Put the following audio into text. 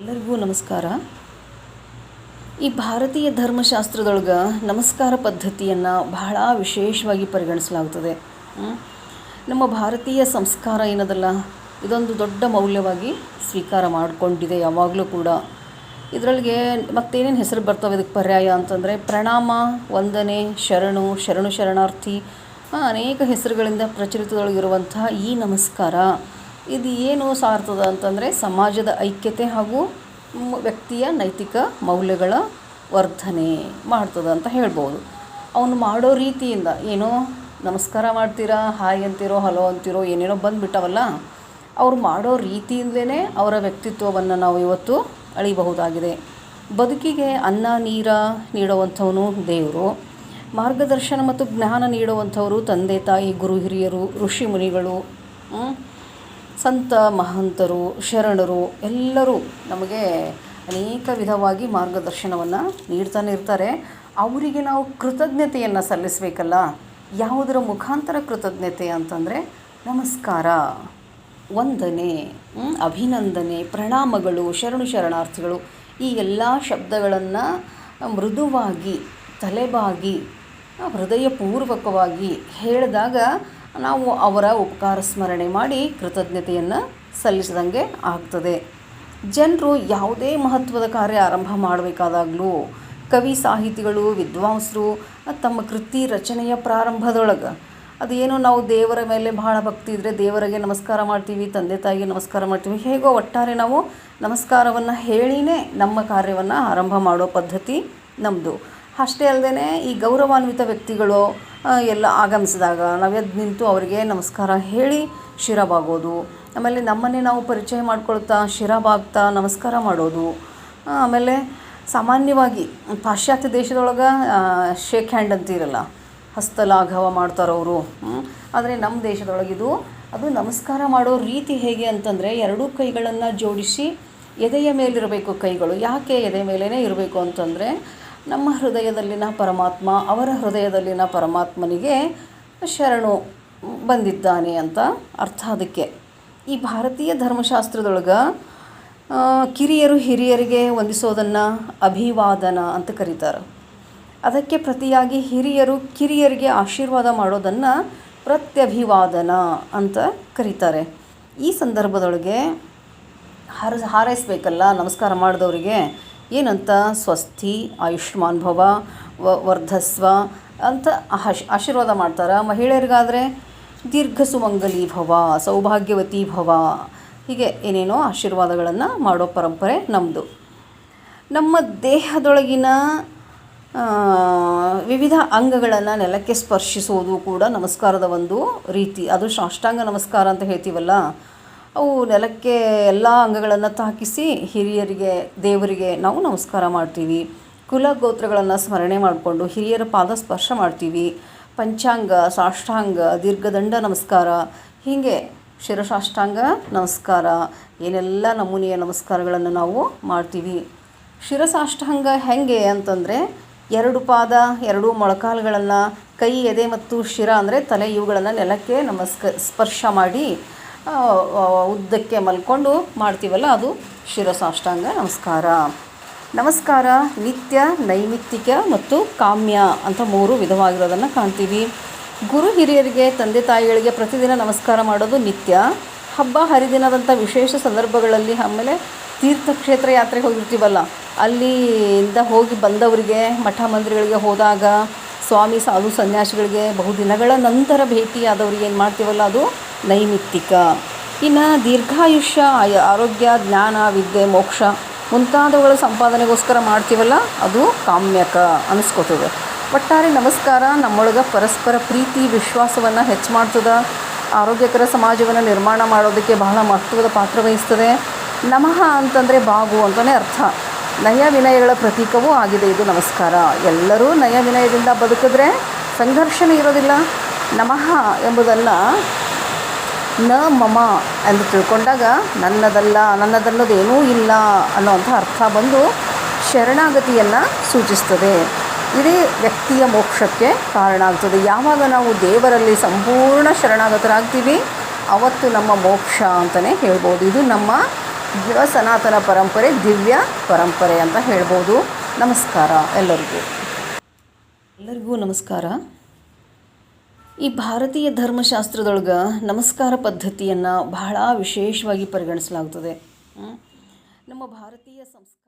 ಎಲ್ಲರಿಗೂ ನಮಸ್ಕಾರ. ಈ ಭಾರತೀಯ ಧರ್ಮಶಾಸ್ತ್ರದೊಳಗೆ ನಮಸ್ಕಾರ ಪದ್ಧತಿಯನ್ನು ಬಹಳ ವಿಶೇಷವಾಗಿ ಪರಿಗಣಿಸಲಾಗುತ್ತದೆ ನಮ್ಮ ಭಾರತೀಯ ಸಂಸ್ಕಾರ ಏನದಲ್ಲ, ಇದೊಂದು ದೊಡ್ಡ ಮೌಲ್ಯವಾಗಿ ಸ್ವೀಕಾರ ಮಾಡಿಕೊಂಡಿದೆ ಯಾವಾಗಲೂ ಕೂಡ. ಇದರೊಳಗೆ ಮತ್ತೇನೇನು ಹೆಸರು ಬರ್ತವೆ ಇದಕ್ಕೆ ಪರ್ಯಾಯ ಅಂತಂದರೆ, ಪ್ರಣಾಮ, ವಂದನೆ, ಶರಣು ಶರಣು ಶರಣಾರ್ಥಿ ಅನೇಕ ಹೆಸರುಗಳಿಂದ ಪ್ರಚಲಿತದೊಳಗಿರುವಂತಹ ಈ ನಮಸ್ಕಾರ. ಇದು ಏನು ಸಾರ್ತದ ಅಂತಂದರೆ ಸಮಾಜದ ಐಕ್ಯತೆ ಹಾಗೂ ವ್ಯಕ್ತಿಯ ನೈತಿಕ ಮೌಲ್ಯಗಳ ವರ್ಧನೆ ಮಾಡ್ತದೆ ಅಂತ ಹೇಳ್ಬೋದು. ಅವನು ಮಾಡೋ ರೀತಿಯಿಂದ ಏನೋ ನಮಸ್ಕಾರ ಮಾಡ್ತೀರಾ, ಹಾಯ್ ಅಂತಿರೋ, ಹಲೋ ಅಂತಿರೋ, ಏನೇನೋ ಬಂದುಬಿಟ್ಟವಲ್ಲ, ಅವ್ರು ಮಾಡೋ ರೀತಿಯಿಂದಲೇ ಅವರ ವ್ಯಕ್ತಿತ್ವವನ್ನು ನಾವು ಇವತ್ತು ಅಳಿಬಹುದಾಗಿದೆ. ಬದುಕಿಗೆ ಅನ್ನ, ನೀರ ನೀಡುವಂಥವನು ದೇವರು. ಮಾರ್ಗದರ್ಶನ ಮತ್ತು ಜ್ಞಾನ ನೀಡುವಂಥವರು ತಂದೆ, ತಾಯಿ, ಗುರು, ಹಿರಿಯರು, ಋಷಿ ಮುನಿಗಳು? ಸಂತ, ಮಹಂತರು, ಶರಣರು ಎಲ್ಲರೂ ನಮಗೆ ಅನೇಕ ವಿಧವಾಗಿ ಮಾರ್ಗದರ್ಶನವನ್ನು ನೀಡ್ತಾನೆ ಇರ್ತಾರೆ ಅವರಿಗೆ ನಾವು ಕೃತಜ್ಞತೆಯನ್ನು ಸಲ್ಲಿಸಬೇಕಲ್ಲ? ಯಾವುದರ ಮುಖಾಂತರ ಕೃತಜ್ಞತೆ ಅಂತಂದರೆ ನಮಸ್ಕಾರ, ವಂದನೆ ಅಭಿನಂದನೆ, ಪ್ರಣಾಮಗಳು, ಶರಣು ಶರಣಾರ್ಥಿಗಳು. ಈ ಎಲ್ಲ ಶಬ್ದಗಳನ್ನು ಮೃದುವಾಗಿ, ತಲೆಬಾಗಿ, ಹೃದಯಪೂರ್ವಕವಾಗಿ ಹೇಳಿದಾಗ ನಾವು ಅವರ ಉಪಕಾರ ಸ್ಮರಣೆ ಮಾಡಿ ಕೃತಜ್ಞತೆಯನ್ನು ಸಲ್ಲಿಸಿದಂಗೆ ಆಗ್ತದೆ. ಜನರು ಯಾವುದೇ ಮಹತ್ವದ ಕಾರ್ಯ ಆರಂಭ ಮಾಡಬೇಕಾದಾಗಲೂ ಕವಿ ಸಾಹಿತಿಗಳು, ವಿದ್ವಾಂಸರು, ತಮ್ಮ ಕೃತಿ ರಚನೆಯ ಪ್ರಾರಂಭದೊಳಗೆ ಅದೇನೋ ನಾವು ದೇವರ ಮೇಲೆ ಭಾಳ ಭಕ್ತಿ ಇದ್ದರೆ ದೇವರಿಗೆ ನಮಸ್ಕಾರ ಮಾಡ್ತೀವಿ, ತಂದೆ ತಾಯಿಗೆ ನಮಸ್ಕಾರ ಮಾಡ್ತೀವಿ, ಹೇಗೋ ಒಟ್ಟಾರೆ ನಾವು ನಮಸ್ಕಾರವನ್ನು ಹೇಳಿನೇ ನಮ್ಮ ಕಾರ್ಯವನ್ನು ಆರಂಭ ಮಾಡೋ ಪದ್ಧತಿ ನಮ್ಮದು ಅಷ್ಟೇ ಅಲ್ಲದೆ ಈ ಗೌರವಾನ್ವಿತ ವ್ಯಕ್ತಿಗಳು ಎಲ್ಲ ಆಗಮಿಸಿದಾಗ ನಾವು ನಿಂತು ಅವರಿಗೆ ನಮಸ್ಕಾರ ಹೇಳಿ ಶಿರಬಾಗೋದು. ಆಮೇಲೆ ನಮ್ಮನ್ನೇ ನಾವು ಪರಿಚಯ ಮಾಡ್ಕೊಳ್ತಾ ಶಿರಬಾಗ್ತಾ ನಮಸ್ಕಾರ ಮಾಡೋದು. ಆಮೇಲೆ ಸಾಮಾನ್ಯವಾಗಿ ಪಾಶ್ಚಾತ್ಯ ದೇಶದೊಳಗೆ ಶೇಕ್ ಹ್ಯಾಂಡ್ ಅಂತೀರಲ್ಲ, ಹಸ್ತಲಾಘವ ಮಾಡ್ತಾರವರು ಆದರೆ ನಮ್ಮ ದೇಶದೊಳಗಿದು ಅದು ನಮಸ್ಕಾರ ಮಾಡೋ ರೀತಿ ಹೇಗೆ ಅಂತಂದರೆ ಎರಡೂ ಕೈಗಳನ್ನು ಜೋಡಿಸಿ ಎದೆಯ ಮೇಲಿರಬೇಕು ಕೈಗಳು. ಯಾಕೆ ಎದೆ ಮೇಲೇ ಇರಬೇಕು ಅಂತಂದರೆ ನಮ್ಮ ಹೃದಯದಲ್ಲಿನ ಪರಮಾತ್ಮ, ಅವರ ಹೃದಯದಲ್ಲಿನ ಪರಮಾತ್ಮನಿಗೆ ಶರಣು ಬಂದಿದ್ದಾನೆ ಅಂತ ಅರ್ಥ ಅದಕ್ಕೆ. ಈ ಭಾರತೀಯ ಧರ್ಮಶಾಸ್ತ್ರದೊಳಗೆ ಕಿರಿಯರು ಹಿರಿಯರಿಗೆ ವಂದಿಸೋದನ್ನು ಅಭಿವಾದನ ಅಂತ ಕರೀತಾರೆ. ಅದಕ್ಕೆ ಪ್ರತಿಯಾಗಿ ಹಿರಿಯರು ಕಿರಿಯರಿಗೆ ಆಶೀರ್ವಾದ ಮಾಡೋದನ್ನು ಪ್ರತ್ಯಭಿವಾದನ ಅಂತ ಕರೀತಾರೆ. ಈ ಸಂದರ್ಭದೊಳಗೆ ಹಾರ, ಹಾರೈಸ್ಬೇಕಲ್ಲ ನಮಸ್ಕಾರ ಮಾಡಿದವರಿಗೆ. ಏನಂತ? ಸ್ವಸ್ತಿ, ಆಯುಷ್ಮಾನ್ ಭವ ವರ್ಧಸ್ವ ಅಂತ ಆಶ್, ಆಶೀರ್ವಾದ ಮಾಡ್ತಾರೆ? ಮಹಿಳೆಯರಿಗಾದರೆ ದೀರ್ಘ ಸುಮಂಗಲಿ ಭವ, ಸೌಭಾಗ್ಯವತಿ ಭವ, ಹೀಗೆ ಏನೇನೋ ಆಶೀರ್ವಾದಗಳನ್ನು ಮಾಡೋ ಪರಂಪರೆ ನಮ್ಮದು ನಮ್ಮ ದೇಹದೊಳಗಿನ ವಿವಿಧ ಅಂಗಗಳನ್ನು ನೆಲಕ್ಕೆ ಸ್ಪರ್ಶಿಸುವುದು ಕೂಡ ನಮಸ್ಕಾರದ ಒಂದು ರೀತಿ. ಅದು ಸಾಷ್ಟಾಂಗ ನಮಸ್ಕಾರ ಅಂತ ಹೇಳ್ತೀವಲ್ಲ? ಅವು ನೆಲಕ್ಕೆ ಎಲ್ಲ ಅಂಗಗಳನ್ನು ತಾಕಿಸಿ ಹಿರಿಯರಿಗೆ, ದೇವರಿಗೆ ನಾವು ನಮಸ್ಕಾರ ಮಾಡ್ತೀವಿ. ಕುಲ ಗೋತ್ರಗಳನ್ನು ಸ್ಮರಣೆ ಮಾಡಿಕೊಂಡು ಹಿರಿಯರ ಪಾದ ಸ್ಪರ್ಶ ಮಾಡ್ತೀವಿ. ಪಂಚಾಂಗ, ಸಾಷ್ಟಾಂಗ, ದೀರ್ಘದಂಡ ನಮಸ್ಕಾರ. ಹೀಗೆ ಶಿರಸಾಷ್ಟಾಂಗ ನಮಸ್ಕಾರ, ಏನೆಲ್ಲ ನಮೂನೆಯ ನಮಸ್ಕಾರಗಳನ್ನು ನಾವು ಮಾಡ್ತೀವಿ. ಶಿರಸಾಷ್ಟಾಂಗ ಹೆಂಗೆ ಅಂತಂದರೆ ಎರಡು ಪಾದ, ಎರಡು ಮೊಳಕಾಲುಗಳನ್ನು ಕೈ, ಎದೆ ಮತ್ತು ಶಿರ ಅಂದರೆ ತಲೆ ಇವುಗಳನ್ನು ನೆಲಕ್ಕೆ ನಮಸ್ಕ, ಸ್ಪರ್ಶ ಮಾಡಿ ಉದ್ದಕ್ಕೆ ಮಲ್ಕೊಂಡು ಮಾಡ್ತೀವಲ್ಲ ಅದು ಶಿರಸಾಷ್ಟಾಂಗ ನಮಸ್ಕಾರ. ನಮಸ್ಕಾರ, ನಿತ್ಯ, ನೈಮಿತ್ತಿಕ ಮತ್ತು ಕಾಮ್ಯ ಅಂತ ಮೂರು ವಿಧವಾಗಿರೋದನ್ನು ಕಾಣ್ತೀವಿ. ಗುರು ಹಿರಿಯರಿಗೆ, ತಂದೆ ತಾಯಿಗಳಿಗೆ ಪ್ರತಿದಿನ ನಮಸ್ಕಾರ ಮಾಡೋದು ನಿತ್ಯ. ಹಬ್ಬ ಹರಿದಿನದಂಥ ವಿಶೇಷ ಸಂದರ್ಭಗಳಲ್ಲಿ ಆಮೇಲೆ ತೀರ್ಥಕ್ಷೇತ್ರ ಯಾತ್ರೆಗೆ ಹೋಗಿರ್ತೀವಲ್ಲ ಅಲ್ಲಿಂದ ಹೋಗಿ ಬಂದವರಿಗೆ ಮಠ ಮಂದಿರಗಳಿಗೆ ಹೋದಾಗ, ಸ್ವಾಮಿ ಸಾಧು ಸನ್ಯಾಸಿಗಳಿಗೆ ಬಹುದಿನಗಳ ನಂತರ ಭೇಟಿಯಾದವ್ರಿಗೆ ಏನು ಮಾಡ್ತೀವಲ್ಲ ಅದು ನೈಮಿತ್ತಿಕ. ಇನ್ನು ದೀರ್ಘಾಯುಷ್ಯ ಆರೋಗ್ಯ, ಜ್ಞಾನ, ವಿದ್ಯೆ, ಮೋಕ್ಷ ಮುಂತಾದವುಗಳ ಸಂಪಾದನೆಗೋಸ್ಕರ ಮಾಡ್ತೀವಲ್ಲ, ಅದು ಕಾಮ್ಯಕ ಅನಿಸ್ಕೋತದೆ. ಒಟ್ಟಾರೆ ನಮಸ್ಕಾರ, ನಮ್ಮೊಳಗೆ ಪರಸ್ಪರ ಪ್ರೀತಿ, ವಿಶ್ವಾಸವನ್ನು ಹೆಚ್ಚು ಮಾಡ್ತದೆ. ಆರೋಗ್ಯಕರ ಸಮಾಜವನ್ನು ನಿರ್ಮಾಣ ಮಾಡೋದಕ್ಕೆ ಬಹಳ ಮಹತ್ವದ ಪಾತ್ರ ವಹಿಸ್ತದೆ. ನಮಃ ಅಂತಂದರೆ ಬಾಗು ಅಂತಲೇ ಅರ್ಥ. ನಯ ವಿನಯಗಳ ಪ್ರತೀಕವೂ ಆಗಿದೆ ಇದು ನಮಸ್ಕಾರ. ಎಲ್ಲರೂ ನಯ ವಿನಯದಿಂದ ಬದುಕಿದ್ರೆ ಸಂಘರ್ಷಣೆ ಇರೋದಿಲ್ಲ. ನಮಃ ಎಂಬುದನ್ನು ನ ಮಮ ಎಂದು ತಿಳ್ಕೊಂಡಾಗ ನನ್ನದಲ್ಲ ನನ್ನದಲ್ಲದೇನೂ ಇಲ್ಲ ಅನ್ನೋಂಥ ಅರ್ಥ ಬಂದು ಶರಣಾಗತಿಯನ್ನು ಸೂಚಿಸ್ತದೆ. ಇದೇ ವ್ಯಕ್ತಿಯ ಮೋಕ್ಷಕ್ಕೆ ಕಾರಣ ಆಗ್ತದೆ. ಯಾವಾಗ ನಾವು ದೇವರಲ್ಲಿ ಸಂಪೂರ್ಣ ಶರಣಾಗತರಾಗ್ತೀವಿ, ಅವತ್ತು ನಮ್ಮ ಮೋಕ್ಷ ಅಂತಲೇ ಹೇಳ್ಬೋದು. ಇದು ನಮ್ಮ ಸನಾತನ ಪರಂಪರೆ, ದಿವ್ಯ ಪರಂಪರೆ ಅಂತ ಹೇಳ್ಬೋದು. ನಮಸ್ಕಾರ ಎಲ್ಲರಿಗೂ. ಎಲ್ಲರಿಗೂ ನಮಸ್ಕಾರ. ಈ ಭಾರತೀಯ ಧರ್ಮಶಾಸ್ತ್ರದೊಳಗೆ ನಮಸ್ಕಾರ ಪದ್ಧತಿಯನ್ನು ಬಹಳ ವಿಶೇಷವಾಗಿ ಪರಿಗಣಿಸಲಾಗ್ತದೆ ಹ್ಮ್? ನಮ್ಮ ಭಾರತೀಯ ಸಂಸ್ಕೃತಿ